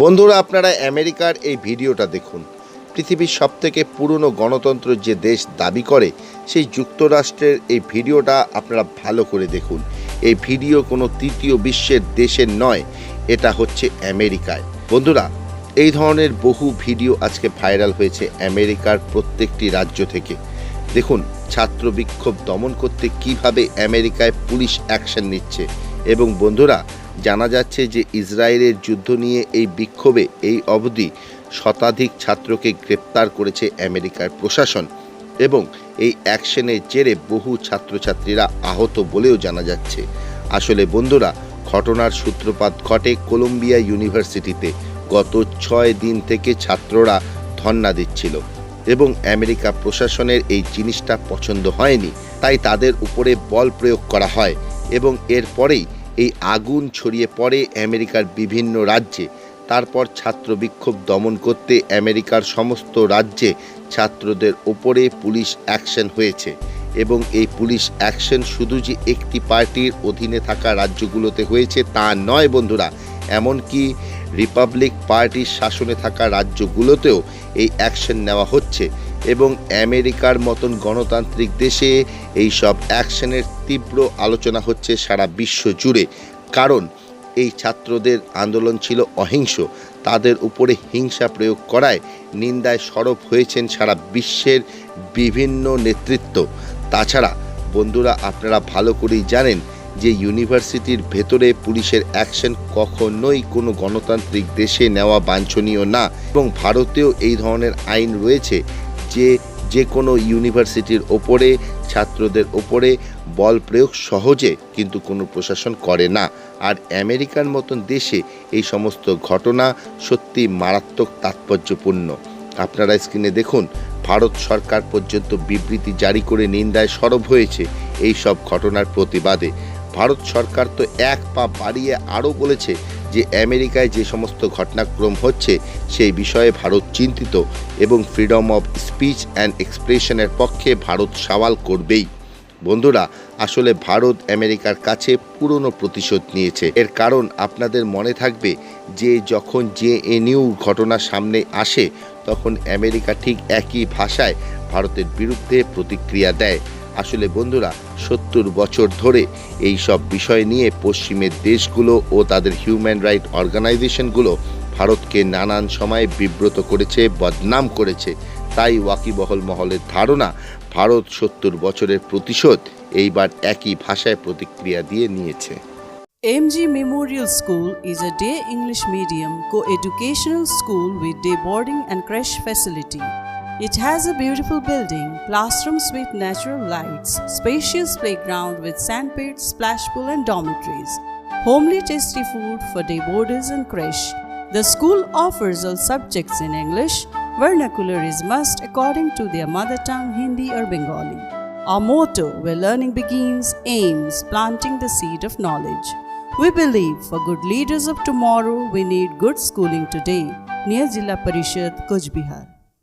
বন্ধুরা, আপনারা আমেরিকার এই ভিডিওটা দেখুন। পৃথিবীর সবথেকে পুরনো গণতন্ত্র যে দেশ দাবি করে, সেই যুক্তরাষ্ট্রের এই ভিডিওটা আপনারা ভালো করে দেখুন। এই ভিডিও কোনো তৃতীয় বিশ্বের দেশের নয়, এটা হচ্ছে আমেরিকায়। বন্ধুরা, এই ধরনের বহু ভিডিও আজকে ভাইরাল হয়েছে আমেরিকার প্রত্যেকটি রাজ্য থেকে। দেখুন, ছাত্র বিক্ষোভ দমন করতে কীভাবে আমেরিকায় পুলিশ অ্যাকশন নিচ্ছে। এবং বন্ধুরা জানা যাচ্ছে যে ইসরায়েলের যুদ্ধ নিয়ে এই বিক্ষোভে এই অবধি শতাধিক ছাত্রকে গ্রেপ্তার করেছে আমেরিকার প্রশাসন এবং এই অ্যাকশনের জেরে বহু ছাত্রছাত্রীরা আহত বলেও জানা যাচ্ছে। আসলে বন্ধুরা, ঘটনার সূত্রপাত ঘটে কলম্বিয়া ইউনিভার্সিটিতে। গত ছয় দিন থেকে ছাত্ররা ধর্ণা দিচ্ছিল এবং আমেরিকা প্রশাসনের এই জিনিসটা পছন্দ হয়নি, তাই তাদের উপরে বল প্রয়োগ করা হয় এবং এরপরেই এই আগুন ছড়িয়ে পড়ে আমেরিকার বিভিন্ন রাজ্যে। তারপর ছাত্র বিক্ষোভ দমন করতে আমেরিকার সমস্ত রাজ্যে ছাত্রদের ওপরে পুলিশ অ্যাকশন হয়েছে এবং এই পুলিশ অ্যাকশন শুধু যে একটি পার্টির অধীনে থাকা রাজ্যগুলোতে হয়েছে তা নয় বন্ধুরা, এমনকি রিপাবলিক পার্টির শাসনে থাকা রাজ্যগুলোতেও এই অ্যাকশন নেওয়া হচ্ছে। এবং আমেরিকার মতন গণতান্ত্রিক দেশে এই সব অ্যাকশনের তীব্র আলোচনা হচ্ছে সারা বিশ্ব জুড়ে। কারণ এই ছাত্রদের আন্দোলন ছিল অহিংস। তাদের উপরে হিংসা প্রয়োগ করায় নিন্দায় সরব হয়েছেন সারা বিশ্বের বিভিন্ন নেতৃত্ব। তাছাড়া, বন্ধুরা, আপনারা ভালো করেই জানেন যে ইউনিভার্সিটির ভেতরে পুলিশের অ্যাকশন কখনোই কোনো গণতান্ত্রিক দেশে নেওয়া বাঞ্ছনীয় না। এবং ভারতেও এই ধরনের আইন রয়েছে যে যে কোনো ইউনিভার্সিটির ওপরে, ছাত্রদের ওপরে বল প্রয়োগ সহজে কিন্তু কোনো প্রশাসন করে না। আর আমেরিকার মতন দেশে এই সমস্ত ঘটনা সত্যি মারাত্মক তাৎপর্যপূর্ণ। আপনারা স্ক্রিনে দেখুন, ভারত সরকার পর্যন্ত বিবৃতি জারি করে নিন্দায় সরব হয়েছে এই সব ঘটনার প্রতিবাদে। ভারত সরকার তো এক পা বাড়িয়ে আরও বলেছে যে আমেরিকায় যে সমস্ত ঘটনাক্রম হচ্ছে, সেই বিষয়ে ভারত চিন্তিত এবং ফ্রিডম অফ স্পিচ অ্যান্ড এক্সপ্রেশনের পক্ষে ভারত সওয়াল করবেই। বন্ধুরা, আসলে ভারত আমেরিকার কাছে পুরনো প্রতিশোধ নিয়েছে। এর কারণ আপনাদের মনে থাকবে যে যখন জে এনইউ ঘটনা সামনে আসে, তখন আমেরিকা ঠিক একই ভাষায় ভারতের বিরুদ্ধে প্রতিক্রিয়া দেয়। আসলে বন্ধুরা, সত্তর বছর ধরে এই সব বিষয় নিয়ে পশ্চিমের দেশগুলো ও তাদের হিউম্যান রাইট অর্গানাইজেশনগুলো ভারতকে নানান সময়ে বিব্রত করেছে, বদনাম করেছে তাই ওয়াকিবহল মহলের ধারণা, ভারত সত্তর বছরের প্রতিশোধ এইবার একই ভাষায় প্রতিক্রিয়া দিয়ে নিয়েছে MG Memorial School is a day English medium, co-educational school with day boarding and creche facility. It has a beautiful building, classrooms with natural lights, spacious playground with sandpit, splash pool and dormitories, homely tasty food for day boarders and creche. The school offers all subjects in English. Vernacular is must according to their mother tongue Hindi or Bengali. Our motto, where learning begins, aims planting the seed of knowledge. We believe for good leaders of tomorrow, we need good schooling today. Near Jilla Parishad, Kuch Bihar.